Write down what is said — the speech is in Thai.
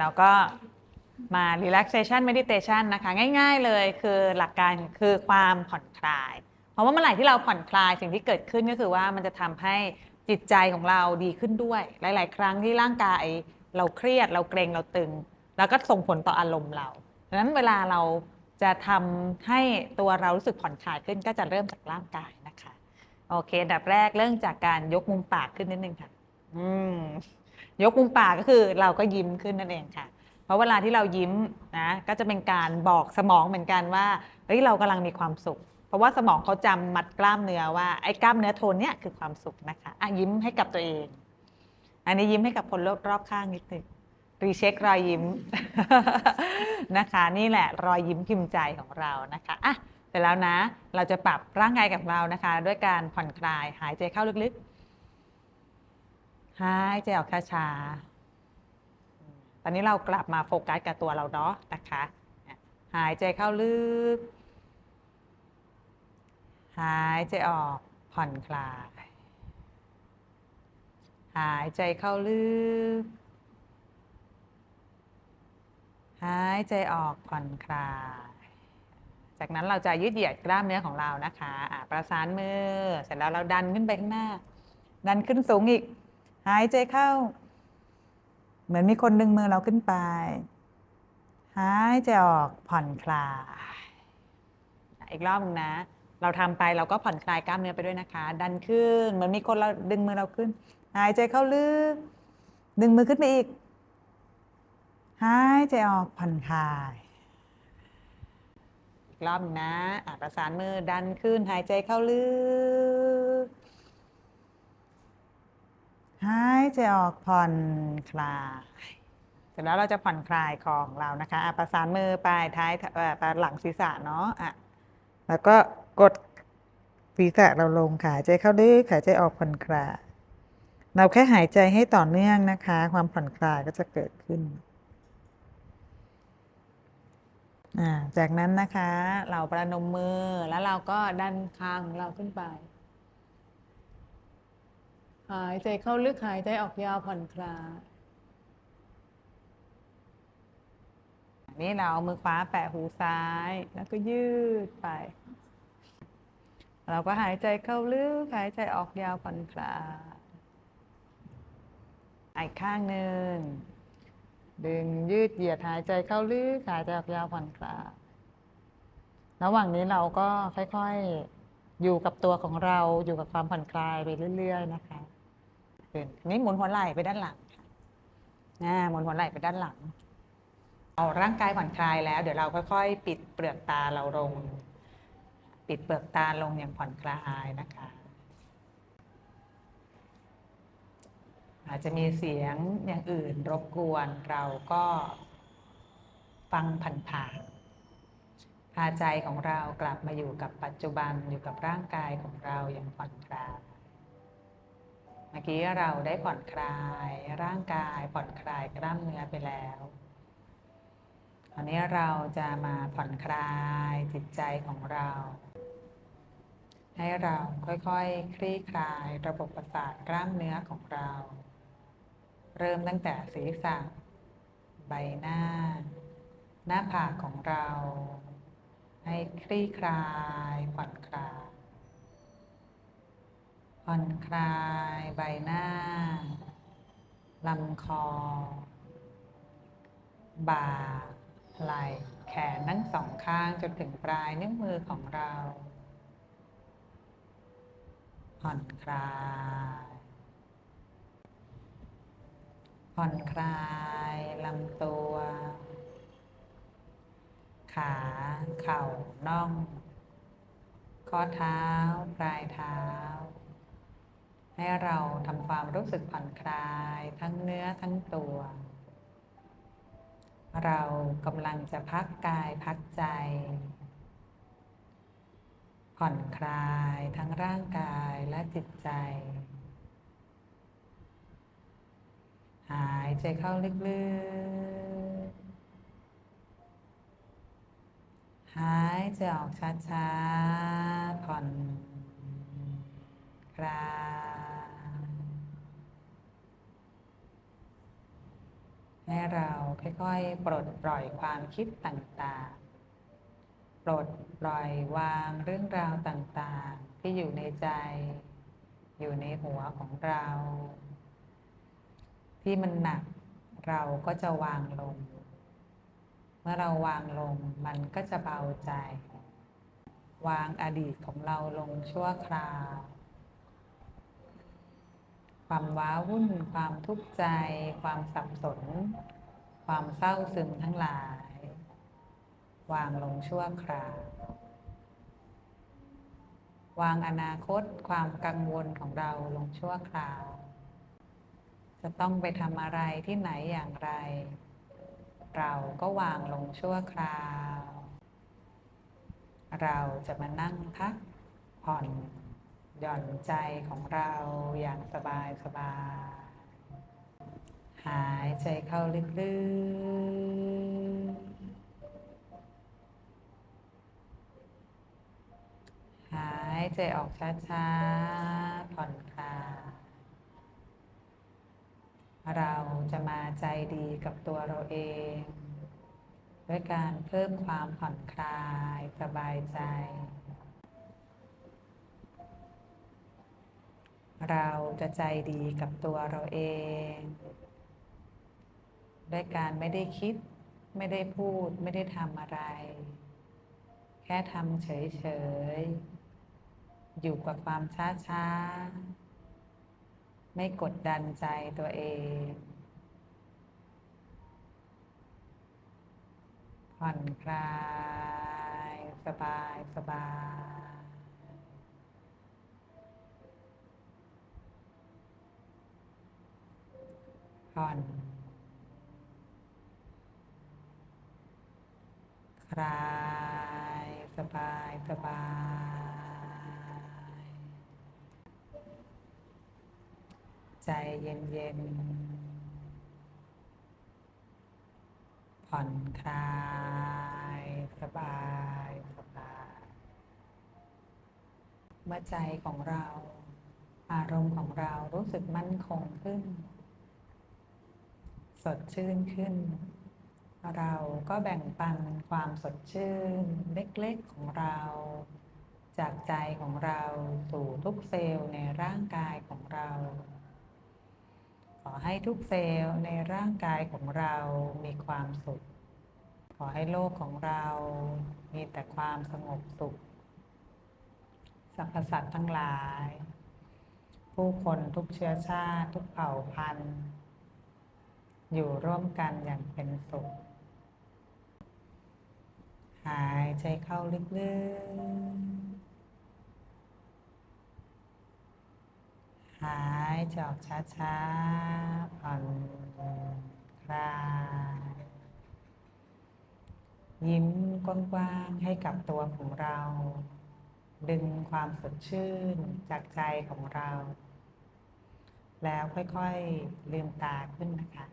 เราก็มา relaxation meditation นะคะ ง่ายๆเลยคือหลักการคือความผ่อนคลาย เพราะว่าเมื่อไหร่ที่เราผ่อนคลายสิ่งที่เกิดขึ้นก็คือว่ามันจะทำให้จิตใจของเราดีขึ้นด้วย หลาย ๆ ครั้งที่ร่างกายเราเครียด เราเกรงเราตึง แล้วก็ส่งผลต่ออารมณ์เราดังนั้นเวลาเราจะทำให้ตัวเรารู้สึกผ่อนคลายขึ้นก็จะเริ่มจากร่างกายนะคะ โอเคดับแรกเริ่มจากการยกมุมปากขึ้นนิดนึงค่ะ อืม ยกมุมปากก็คือเราก็ยิ้มขึ้นนั่นเองค่ะ เพราะเวลาที่เรายิ้มนะก็จะเป็นการบอกสมองเหมือนกันว่าเฮ้ยเรากำลังมีความสุข เพราะว่าสมองเขาจำมัดกล้ามเนื้อว่าไอ้กล้ามเนื้อโทนเนี้ยคือความสุขนะคะอะยิ้มให้กับตัวเอง อันนี้ยิ้มให้กับคนรอบรอบข้างนิดนึงรีเช็ครอยยิ้มนะคะ นี่แหละรอยยิ้มพิมพ์ใจของเรานะคะอะเสร็จแล้วนะ เราจะปรับร่างกายกับเรานะคะ ด้วยการผ่อนคลายหายใจเข้าลึกๆ หายใจออกช้าๆ ตอนนี้เรากลับมาโฟกัสกับตัวเราเนาะนะคะ หายใจเข้าลึก หายใจออกผ่อนคลาย หายใจเข้าลึก หายใจออกผ่อนคลาย จากนั้นเราจะยืดเหยียดกล้ามเนื้อของเรานะคะอะประสานมือ เสร็จแล้วเราดันขึ้นไปข้างหน้า ดันขึ้นสูงอีก หายใจเข้า เหมือนมีคนดึงมือเราขึ้นไป หายใจออกผ่อนคลาย อีกรอบหนึงนะ เราทำไปเราก็ผ่อนคลายกล้ามเนื้อไปด้วยนะคะ ดันขึ้น เหมือนมีคนเราดึงมือเราขึ้น หายใจเข้าลึก ดึงมือขึ้นไปอีก หายใจออกผ่อนคลายอีกรอบหนึ่งนะอะประสานมือดันขึ้นหายใจเข้าลึก หายใจออกผ่อนคลายเสร็จแล้วเราจะผ่อนคลายของเรานะคะอะประสานมือปลายท้ายปลายหลังศีรษะเนาะอะแล้วก็กดศีรษะเราลงค่ะใจเข้าลึกหายใจออกผ่อนคลายเราแค่หายใจให้ต่อเนื่องนะคะ ความผ่อนคลายก็จะเกิดขึ้น จากนั้นนะคะ เราประนมมือแล้วเราก็ดันคางของเราขึ้นไป หายใจเข้าลึกหายใจออกยาวผ่อนคลายนนี้เราเอามือขวาแปะหูซ้าย แล้วก็ยืดไป เราก็หายใจเข้าลึกหายใจออกยาวผ่อนคลายอีกข้างหนึ่งดึงยืดเหยียดหายใจเข้าลึกหายใจออกยาวผ่อนคลายระหว่างนี้เราก็ค่อยๆอยู่กับตัวของเราอยู่กับความผ่อนคลายไปเรื่อย ๆ นะคะ ขึ้นอันนี้หมุนหัวไหล่ไปด้านหลังค่ะอ่าหมุนหัวไหล่ไปด้านหลัง เอาร่างกายผ่อนคลายแล้ว เดี๋ยวเราค่อยๆ ปิดเปลือกตาเราลง ปิดเปลือกตาลงอย่างผ่อนคลายนะคะ อาจจะมีเสียงอย่างอื่นรบกวนเราก็ฟังผ่านๆพาใจของเรากลับมาอยู่กับปัจจุบันอยู่กับร่างกายของเราอย่างผ่อนคลาย มื่อกี้เราได้ผ่อนคลายร่างกายผ่อนคลายกล้ามเนื้อไปแล้วตอนนี้เราจะมาผ่อนคลายจิตใจของเรา ให้เราค่อยๆ คลี่คลายระบบประสาทกล้ามเนื้อของเรา เริ่มตั้งแต่ศีรษะ ใบหน้า หน้าผากของเรา ให้คลี่คลายผ่อนคลาย ผ่อนคลายใบหน้า ลำคอ บ่า ไหล่แขนทั้งสองข้างจนถึงปลายนิ้วมือของเรา ผ่อนคลาย ผ่อนคลายลำตัว ขา เข่าน่อง ข้อเท้า ปลายเท้า ให้เราทำความรู้สึกผ่อนคลายทั้งเนื้อทั้งตัว เรากำลังจะพักกายพักใจ ผ่อนคลายทั้งร่างกายและจิตใจ หายใจเข้าลึกๆ หายใจออกช้าๆ ผ่อนคลาย ให้เราค่อยๆ ปลดปล่อยความคิดต่างๆ ปลดปล่อยวางเรื่องราวต่างๆ ที่อยู่ในใจ อยู่ในหัวของเรา ที่มันหนักเราก็จะวางลง เมื่อเราวางลงมันก็จะเบาใจ วางอดีตของเราลงชั่วคราว ความว้าวุ่น ความทุกข์ใจ ความสับสน ความเศร้าซึมทั้งหลาย วางลงชั่วคราว วางอนาคตความกังวลของเราลงชั่วคราว จะต้องไปทำอะไรที่ไหนอย่างไร เราก็วางลงชั่วคราว เราจะมานั่งพักผ่อน หย่อนใจของเราอย่างสบายสบายหายใจเข้าลึกๆ หายใจออกช้าๆ ผ่อนคลายเราจะมาใจดีกับตัวเราเอง ด้วยการเพิ่มความผ่อนคลายสบายใจ เราจะใจดีกับตัวเราเอง ด้วยการไม่ได้คิด ไม่ได้พูด ไม่ได้ทำอะไร แค่ทำเฉย ๆ อยู่กับความช้า ๆ ไม่กดดันใจตัวเองผ่อนคลาย สบายสบาย ผ่อนคลายสบายสบาย ใจเย็นเย็นผ่อนคลายสบายสบาย เมื่อใจของเรา อารมณ์ของเรารู้สึกมั่นคงขึ้น สดชื่นขึ้น เราก็แบ่งปันความสดชื่น เล็กๆของเรา จากใจของเราสู่ทุกเซลล์ในร่างกายของเรา ขอให้ทุกเซลล์ในร่างกายของเรามีความสุข ขอให้โลกของเรามีแต่ความสงบสุขสรรพสัตว์ทั้งหลาย ผู้คนทุกเชื้อชาติ ทุกเผ่าพันธุ์ อยู่ร่วมกันอย่างเป็นสุข หายใจเข้าลึกๆ หายใจออกช้าๆ ผ่อนคลายยิ้มกว้างๆให้กับตัวของเรา ดึงความสดชื่นจากใจของเรา แล้วค่อยๆ ลืมตาขึ้นนะคะ